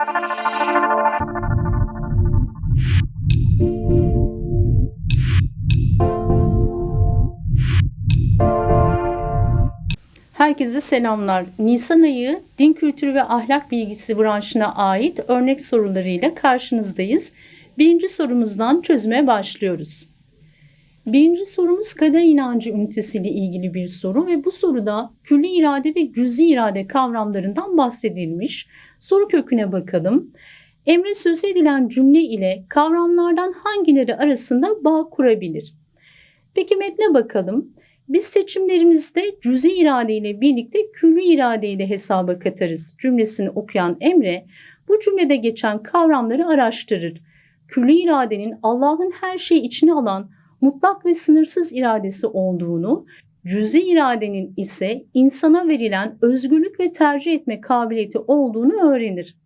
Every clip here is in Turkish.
Herkese selamlar. Nisan ayı din kültürü ve ahlak bilgisi branşına ait örnek sorularıyla karşınızdayız. Birinci sorumuzdan çözüme başlıyoruz. Birinci sorumuz kader inancı ünitesiyle ilgili bir soru ve bu soruda külli irade ve cüzi irade kavramlarından bahsedilmiş. Soru köküne bakalım. Emre söz edilen cümle ile kavramlardan hangileri arasında bağ kurabilir? Peki metne bakalım. Biz seçimlerimizde cüzi irade ile birlikte külli iradeyi de hesaba katarız. Cümlesini okuyan Emre bu cümlede geçen kavramları araştırır. Külli iradenin Allah'ın her şeyi içine alan mutlak ve sınırsız iradesi olduğunu, cüzi iradenin ise insana verilen özgürlük ve tercih etme kabiliyeti olduğunu öğrenir.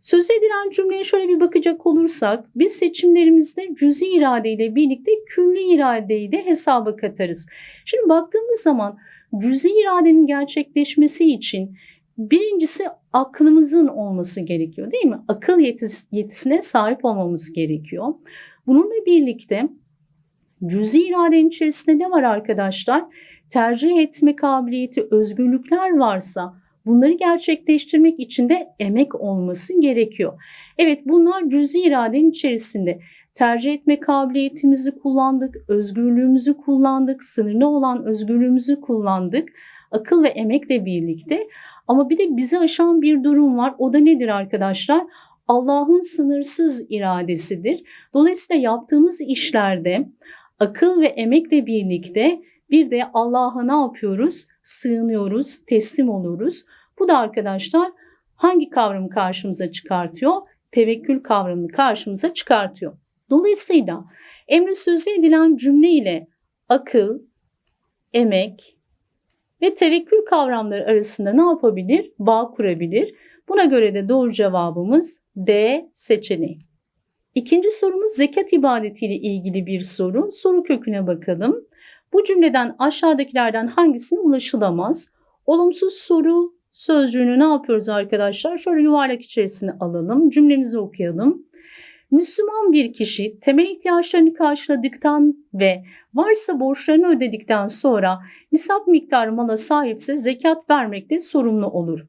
Söz edilen cümleye şöyle bir bakacak olursak, biz seçimlerimizde cüzi irade ile birlikte külli iradeyi de hesaba katarız. Şimdi baktığımız zaman cüzi iradenin gerçekleşmesi için birincisi aklımızın olması gerekiyor değil mi? Akıl yetis yetisine sahip olmamız gerekiyor. Bununla birlikte cüzi iradenin içerisinde ne var arkadaşlar? Tercih etme kabiliyeti, özgürlükler varsa bunları gerçekleştirmek için de emek olması gerekiyor. Evet bunlar cüzi iradenin içerisinde. Tercih etme kabiliyetimizi kullandık, özgürlüğümüzü kullandık, sınırlı olan özgürlüğümüzü kullandık. Akıl ve emekle birlikte. Ama bir de bizi aşan bir durum var. O da nedir arkadaşlar? Allah'ın sınırsız iradesidir. Dolayısıyla yaptığımız işlerde akıl ve emekle birlikte bir de Allah'a ne yapıyoruz? Sığınıyoruz, teslim oluyoruz. Bu da arkadaşlar hangi kavramı karşımıza çıkartıyor? Tevekkül kavramını karşımıza çıkartıyor. Dolayısıyla emre sözü edilen cümle ile akıl, emek ve tevekkül kavramları arasında ne yapabilir? Bağ kurabilir. Buna göre de doğru cevabımız D seçeneği. İkinci sorumuz zekat ibadetiyle ilgili bir soru. Soru köküne bakalım. Bu cümleden aşağıdakilerden hangisine ulaşılamaz? Olumsuz soru sözcüğünü ne yapıyoruz arkadaşlar? Şöyle yuvarlak içerisine alalım. Cümlemizi okuyalım. Müslüman bir kişi temel ihtiyaçlarını karşıladıktan ve varsa borçlarını ödedikten sonra nisap miktarı mala sahipse zekat vermekte sorumlu olur.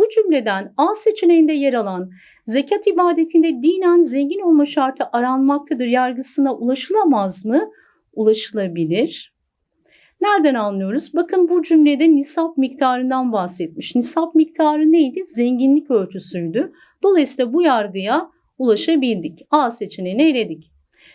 Bu cümleden A seçeneğinde yer alan zekat ibadetinde dinen zengin olma şartı aranmaktadır yargısına ulaşılamaz mı? Ulaşılabilir. Nereden anlıyoruz? Bakın bu cümlede nisap miktarından bahsetmiş. Nisap miktarı neydi? Zenginlik ölçüsüydü. Dolayısıyla bu yargıya ulaşabildik. A seçeneğini eledik.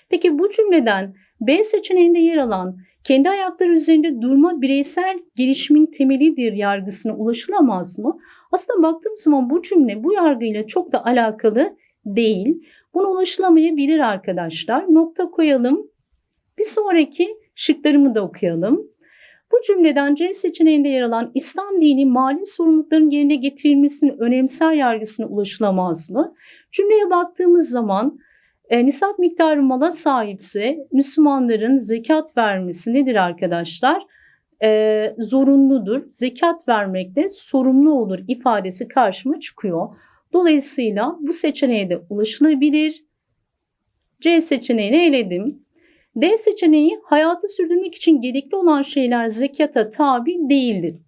Peki bu cümleden B seçeneğinde yer alan kendi ayakları üzerinde durma bireysel gelişimin temelidir yargısına ulaşılamaz mı? Aslında baktığım zaman bu cümle bu yargıyla çok da alakalı değil. Buna ulaşılamayabilir arkadaşlar. Nokta koyalım. Bir sonraki şıklarımı da okuyalım. Bu cümleden C seçeneğinde yer alan İslam dini mali sorumlulukların yerine getirilmesinin önemser yargısına ulaşılamaz mı? Cümleye baktığımız zaman e, nisap miktarı mala sahipse Müslümanların zekat vermesi nedir arkadaşlar? E, zorunludur. Zekat vermekte sorumlu olur ifadesi karşıma çıkıyor. Dolayısıyla bu seçeneğe de ulaşılabilir. C seçeneğini eledim. D seçeneği hayatı sürdürmek için gerekli olan şeyler zekata tabi değildir.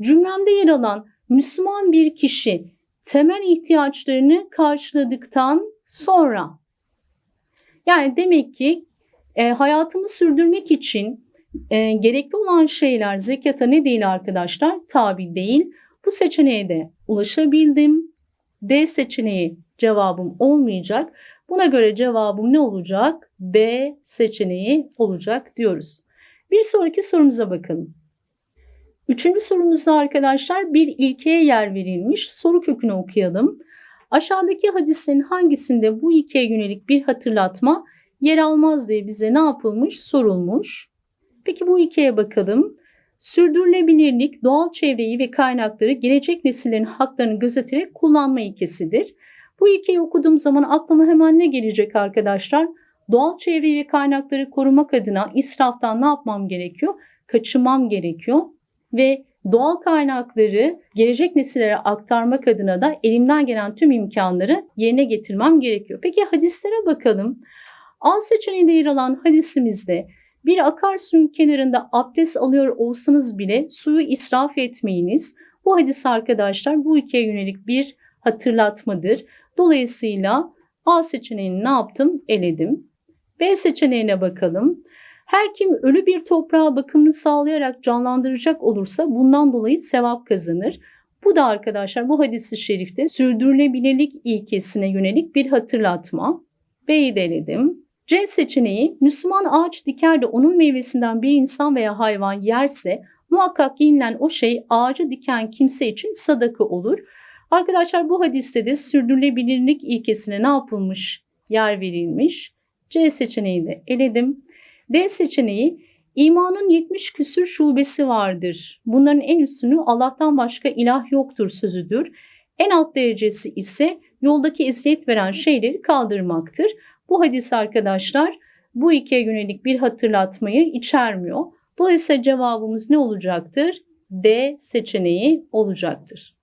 Cümlemde yer alan Müslüman bir kişi temel ihtiyaçlarını karşıladıktan sonra yani demek ki e, hayatımı sürdürmek için e, gerekli olan şeyler zekata ne değil arkadaşlar? Tabi değil. Bu seçeneğe de ulaşabildim. D seçeneği cevabım olmayacak. Buna göre cevabım ne olacak? B seçeneği olacak diyoruz. Bir sonraki sorumuza bakalım. Üçüncü sorumuzda arkadaşlar bir ilkeye yer verilmiş. Soru kökünü okuyalım. Aşağıdaki hadislerin hangisinde bu ilkeye yönelik bir hatırlatma yer almaz diye bize ne yapılmış sorulmuş. Peki bu ilkeye bakalım. Sürdürülebilirlik doğal çevreyi ve kaynakları gelecek nesillerin haklarını gözeterek kullanma ilkesidir. Bu ilkeyi okuduğum zaman aklıma hemen ne gelecek arkadaşlar? Doğal çevreyi ve kaynakları korumak adına israftan ne yapmam gerekiyor? Kaçınmam gerekiyor ve doğal kaynakları gelecek nesillere aktarmak adına da elimden gelen tüm imkanları yerine getirmem gerekiyor. Peki hadislere bakalım. A seçeneğinde yer alan hadisimizde bir akarsuyun kenarında abdest alıyor olsanız bile suyu israf etmeyiniz. Bu hadis arkadaşlar bu ülkeye yönelik bir hatırlatmadır. Dolayısıyla A seçeneğini ne yaptım? Eledim. B seçeneğine bakalım. Her kim ölü bir toprağa bakımını sağlayarak canlandıracak olursa bundan dolayı sevap kazanır. Bu da arkadaşlar bu hadisi şerifte sürdürülebilirlik ilkesine yönelik bir hatırlatma. B'yi de eledim. C seçeneği Müslüman ağaç diker de onun meyvesinden bir insan veya hayvan yerse muhakkak yenilen o şey ağacı diken kimse için sadaka olur. Arkadaşlar bu hadiste de sürdürülebilirlik ilkesine ne yapılmış? Yer verilmiş. C seçeneğini de eledim. D seçeneği imanın 70 küsür şubesi vardır. Bunların en üstünü Allah'tan başka ilah yoktur sözüdür. En alt derecesi ise yoldaki eziyet veren şeyleri kaldırmaktır. Bu hadis arkadaşlar bu ikiye yönelik bir hatırlatmayı içermiyor. Dolayısıyla cevabımız ne olacaktır? D seçeneği olacaktır.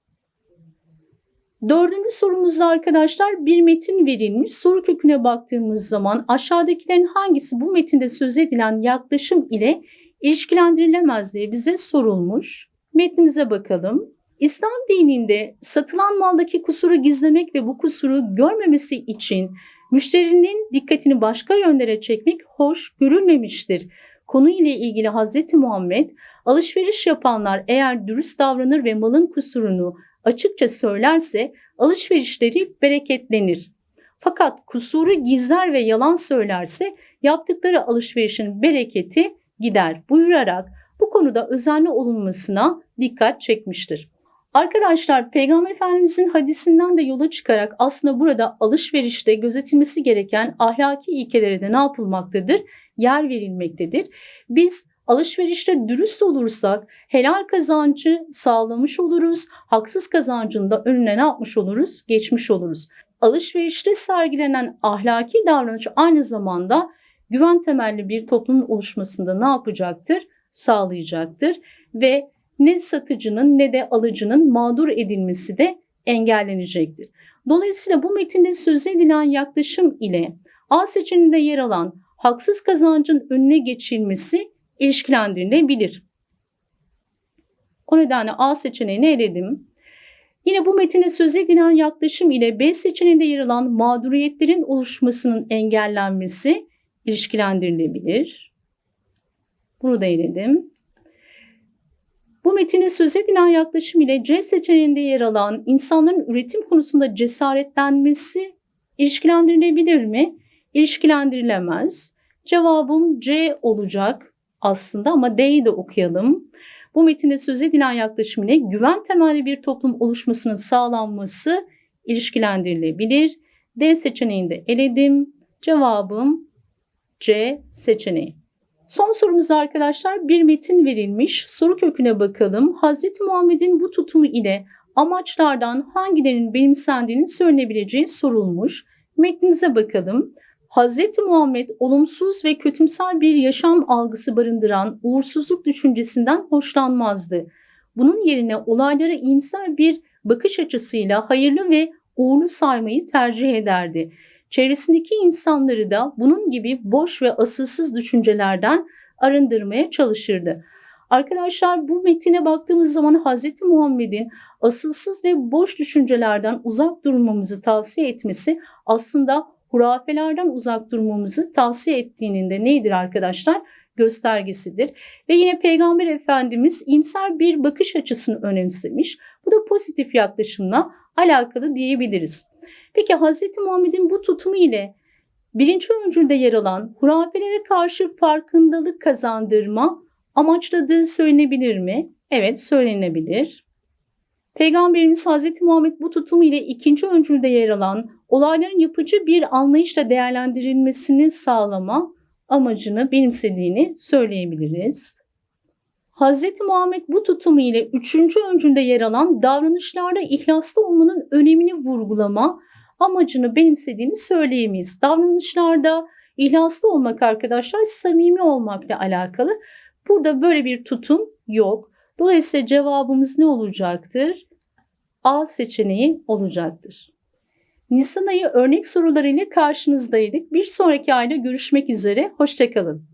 Dördüncü sorumuzda arkadaşlar bir metin verilmiş. Soru köküne baktığımız zaman aşağıdakilerin hangisi bu metinde söz edilen yaklaşım ile ilişkilendirilemez diye bize sorulmuş. Metnimize bakalım. İslam dininde satılan maldaki kusuru gizlemek ve bu kusuru görmemesi için müşterinin dikkatini başka yönlere çekmek hoş görülmemiştir. Konu ile ilgili Hz. Muhammed alışveriş yapanlar eğer dürüst davranır ve malın kusurunu açıkça söylerse alışverişleri bereketlenir. Fakat kusuru gizler ve yalan söylerse yaptıkları alışverişin bereketi gider buyurarak bu konuda özenli olunmasına dikkat çekmiştir. Arkadaşlar Peygamber Efendimizin hadisinden de yola çıkarak aslında burada alışverişte gözetilmesi gereken ahlaki ilkelere de ne yapılmaktadır? Yer verilmektedir. Biz alışverişte dürüst olursak helal kazancı sağlamış oluruz. Haksız kazancın da önüne ne yapmış oluruz? Geçmiş oluruz. Alışverişte sergilenen ahlaki davranış aynı zamanda güven temelli bir toplumun oluşmasında ne yapacaktır? Sağlayacaktır ve ne satıcının ne de alıcının mağdur edilmesi de engellenecektir. Dolayısıyla bu metinde söz edilen yaklaşım ile A seçeneğinde yer alan haksız kazancın önüne geçilmesi ilişkilendirilebilir. O nedenle A seçeneğini eledim. Yine bu metinde söz edilen yaklaşım ile B seçeneğinde yer alan mağduriyetlerin oluşmasının engellenmesi ilişkilendirilebilir. Bunu da eledim. Bu metinde söz edilen yaklaşım ile C seçeneğinde yer alan insanların üretim konusunda cesaretlenmesi ilişkilendirilebilir mi? İlişkilendirilemez. Cevabım C olacak aslında ama D'yi de okuyalım. Bu metinde söz edilen yaklaşım ile güven temelli bir toplum oluşmasının sağlanması ilişkilendirilebilir. D seçeneğini de eledim. Cevabım C seçeneği. Son sorumuz arkadaşlar bir metin verilmiş. Soru köküne bakalım. Hz. Muhammed'in bu tutumu ile amaçlardan hangilerinin benimsendiğinin söylenebileceği sorulmuş. Metnimize bakalım. Hz. Muhammed olumsuz ve kötümser bir yaşam algısı barındıran uğursuzluk düşüncesinden hoşlanmazdı. Bunun yerine olaylara iyimser bir bakış açısıyla hayırlı ve uğurlu saymayı tercih ederdi. Çevresindeki insanları da bunun gibi boş ve asılsız düşüncelerden arındırmaya çalışırdı. Arkadaşlar bu metine baktığımız zaman Hz. Muhammed'in asılsız ve boş düşüncelerden uzak durmamızı tavsiye etmesi aslında hurafelerden uzak durmamızı tavsiye ettiğinin de neydir arkadaşlar? göstergesidir. Ve yine Peygamber Efendimiz imser bir bakış açısını önemsemiş. Bu da pozitif yaklaşımla alakalı diyebiliriz. Peki Hz. Muhammed'in bu tutumu ile birinci öncülde yer alan hurafelere karşı farkındalık kazandırma amaçladığı söylenebilir mi? Evet söylenebilir. Peygamberimiz Hz. Muhammed bu tutumu ile ikinci öncülde yer alan olayların yapıcı bir anlayışla değerlendirilmesini sağlama amacını benimsediğini söyleyebiliriz. Hz. Muhammed bu tutumu ile üçüncü öncülde yer alan davranışlarda ihlaslı olmanın önemini vurgulama amacını benimsediğini söyleyemeyiz. Davranışlarda ihlaslı olmak arkadaşlar samimi olmakla alakalı. Burada böyle bir tutum yok. Dolayısıyla cevabımız ne olacaktır? A seçeneği olacaktır. Nisan ayı örnek sorularıyla karşınızdaydık. Bir sonraki ayda görüşmek üzere. Hoşçakalın.